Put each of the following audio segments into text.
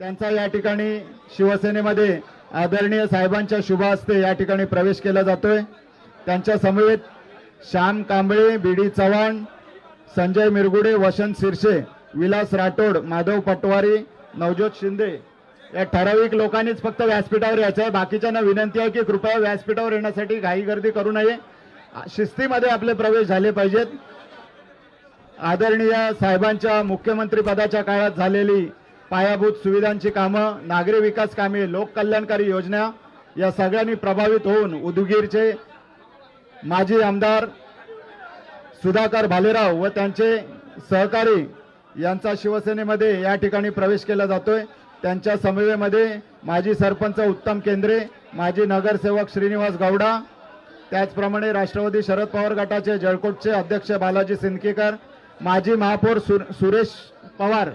त्यांचा या ठिकाणी शिवसेनेमध्ये आदरणीय साहेबांच्या शुभ हस्ते या ठिकाणी प्रवेश केला जातोय. त्यांच्या समवेत श्याम कांबळे बी डी चव्हाण संजय मिरगुडे वसंत शिरसे विलास राठोड माधव पटवारी नवज्योत शिंदे या ठराविक लोकांनीच फक्त व्यासपीठावर यायचं आहे. बाकीच्यांना विनंती आहे की कृपया व्यासपीठावर येण्यासाठी घाई गर्दी करू नये. शिस्तीमध्ये आपले प्रवेश झाले पाहिजेत. आदरणीय साहेबांच्या मुख्यमंत्री पदाच्या काळात झालेली पायाभूत सुविधांची कामं नागरी विकास कामे लोककल्याणकारी योजना या सगळ्यांनी प्रभावित होऊन उदगीरचे माजी आमदार सुधाकर भालेराव व त्यांचे सहकारी यांचा शिवसेनेमध्ये या ठिकाणी प्रवेश केला जातोय. त्यांच्या समवेमध्ये माजी सरपंच उत्तम केंद्रे माजी नगरसेवक श्रीनिवास गौडा त्याचप्रमाणे राष्ट्रवादी शरद पवार गटाचे जळकोटचे अध्यक्ष बालाजी सिंदकेकर माजी महापौर सुरेश पवार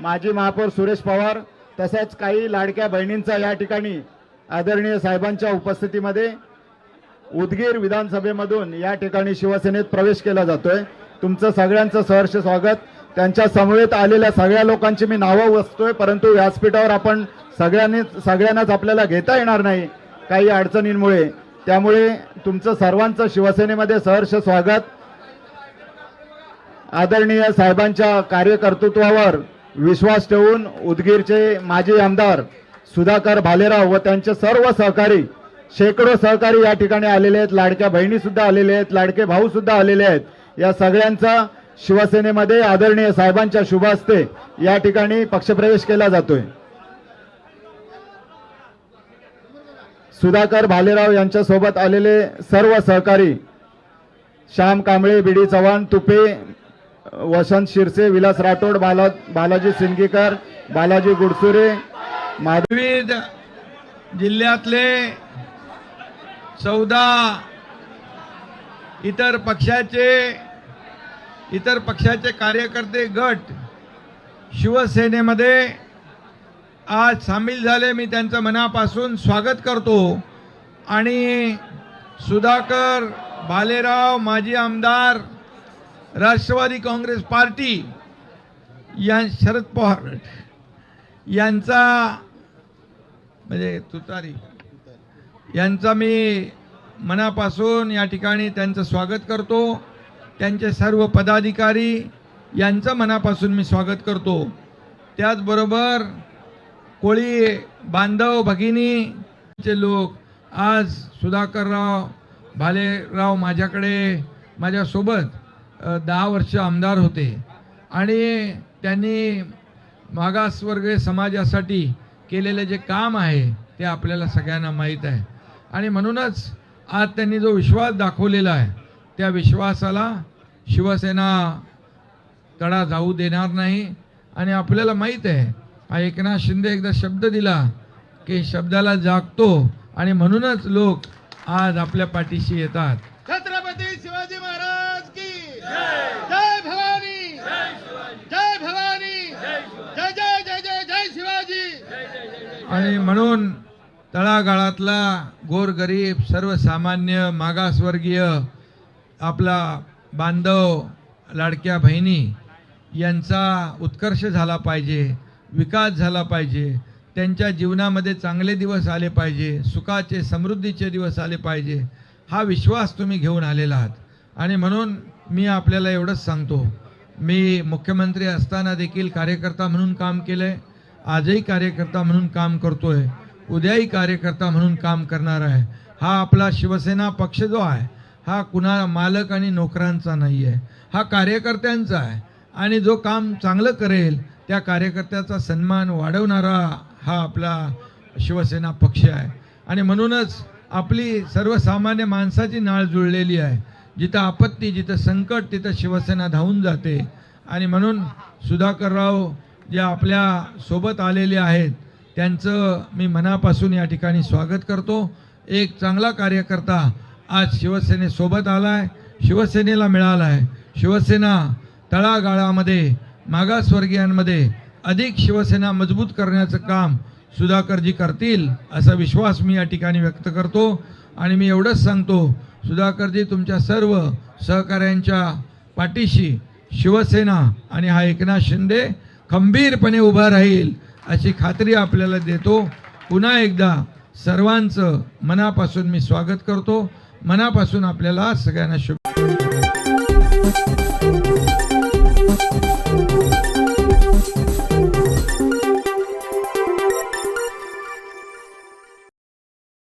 माजी महापौर सुरेश पवार तसेच काही लाडक्या बहिणींचा या ठिकाणी आदरणीय साहेबांच्या उपस्थितीमध्ये उदगीर विधानसभेमधून या ठिकाणी शिवसेनेत प्रवेश केला जातोय. तुमचं सगळ्यांचं सहर्ष स्वागत. त्यांच्या समवेत आलेल्या सगळ्या लोकांची मी नावं वसतोय परंतु व्यासपीठावर आपण सगळ्यांनी सगळ्यांनाच आपल्याला घेता येणार नाही काही अडचणींमुळे. त्यामुळे तुमचं सर्वांचं शिवसेनेमध्ये सहर्ष स्वागत. आदरणीय साहेबांच्या कार्यकर्तृत्वावर विश्वास ठेवून उदगीरचे माजी आमदार सुधाकर भालेराव व त्यांचे सर्व सहकारी शेकडो सहकारी या ठिकाणी आलेले आहेत. लाडक्या बहिणी सुद्धा आलेले आहेत लाडके भाऊ सुद्धा आलेले आहेत. या सगळ्यांचा शिवसेनेमध्ये आदरणीय साहेबांच्या शुभास्ते या ठिकाणी पक्षप्रवेश केला जातोय. सुधाकर भालेराव यांच्यासोबत आलेले सर्व सहकारी श्याम कांबळे बी डी चव्हाण तुपे वसंत शिरसे विलास राठोड बाला बालाजी सिंगीकर बालाजी गुडसुरे माधवी जिल्ह्यातले चौदा इतर पक्षाचे इतर पक्षाचे कार्यकर्ते गट शिवसेनेमध्ये आज सामील झाले. मी त्यांचं मनापासून स्वागत करतो. आणि सुधाकर भालेराव माजी आमदार राष्ट्रवादी काँग्रेस पार्टी या शरद पवार यांचा म्हणजे तुतारी यांचा मी मनापासून या ठिकाणी त्यांचं स्वागत करतो. त्यांचे सर्व पदाधिकारी यांचं मनापासून मी स्वागत करतो. त्याचबरोबर कोळी बांधव भगिनीचे लोक आज सुधाकरराव भालेराव माझ्याकडे माझ्यासोबत दहा वर्ष आमदार होते. आणि त्यांनी मागासवर्गीय समाजासाठी केलेलं जे काम आहे ते आपल्याला सगळ्यांना माहीत आहे. आणि म्हणूनच आज त्यांनी जो विश्वास दाखवलेला आहे त्या विश्वासाला शिवसेना तडा जाऊ देणार नाही. आणि आपल्याला माहीत आहे हा एकनाथ शिंदे एकदा शब्द दिला की शब्दाला जागतो आणि म्हणूनच लोक आज आपल्या पाठीशी येतात. छत्रपती शिवाजी महाराज! जय भवानी। जय भवानी। जय जय जय जय जय शिवाजी। आणि म्हणून तळागाळातला गोरगरीब सर्वसामान्य मागासवर्गीय आपला बांधव लाडक्या बहिणी यांचा उत्कर्ष झाला पाहिजे विकास झाला पाहिजे त्यांच्या जीवनामध्ये चांगले दिवस आले पाहिजे सुखाचे समृद्धीचे दिवस आले पाहिजे हा विश्वास तुम्ही घेऊन आलेला आहात. आणि म्हणून मी आपल्याला एवढंच सांगतो. मी मुख्यमंत्री असताना देखील कार्यकर्ता म्हणून काम केलं आहे आजही कार्यकर्ता म्हणून काम करतोय. उद्याही कार्यकर्ता म्हणून काम करणार आहे. हा आपला शिवसेना पक्ष जो आहे हा कुणा मालक आणि नोकरांचा नाही आहे हा कार्यकर्त्यांचा आहे. आणि जो काम चांगलं करेल त्या कार्यकर्त्याचा सन्मान वाढवणारा हा आपला शिवसेना पक्ष आहे. आणि म्हणूनच आपली सर्वसामान्य माणसाची नाळ जुळलेली आहे. जिथं आपत्ती जिथं संकट तिथं शिवसेना धावून जाते. आणि म्हणून सुधाकरराव जे आपल्यासोबत आलेले आहेत त्यांचं मी मनापासून या ठिकाणी स्वागत करतो. एक चांगला कार्यकर्ता आज शिवसेनेसोबत आला आहे शिवसेनेला मिळाला आहे शिवसेना तळागाळामध्ये मागासवर्गीयांमध्ये अधिक शिवसेना मजबूत करण्याचं काम सुधाकरजी करतील असा विश्वास मी या ठिकाणी व्यक्त करतो. आणि मी एवढंच सांगतो सुधाकरजी तुमच्या सर्व सहकाऱ्यांच्या पाठीशी शिवसेना आणि हा एकनाथ शिंदे खंबीरपणे उभा राहील अशी खात्री आपल्याला देतो. पुन्हा एकदा सर्वांचं मनापासून मी स्वागत करतो. मनापासून आपल्याला सगळ्यांना शुभ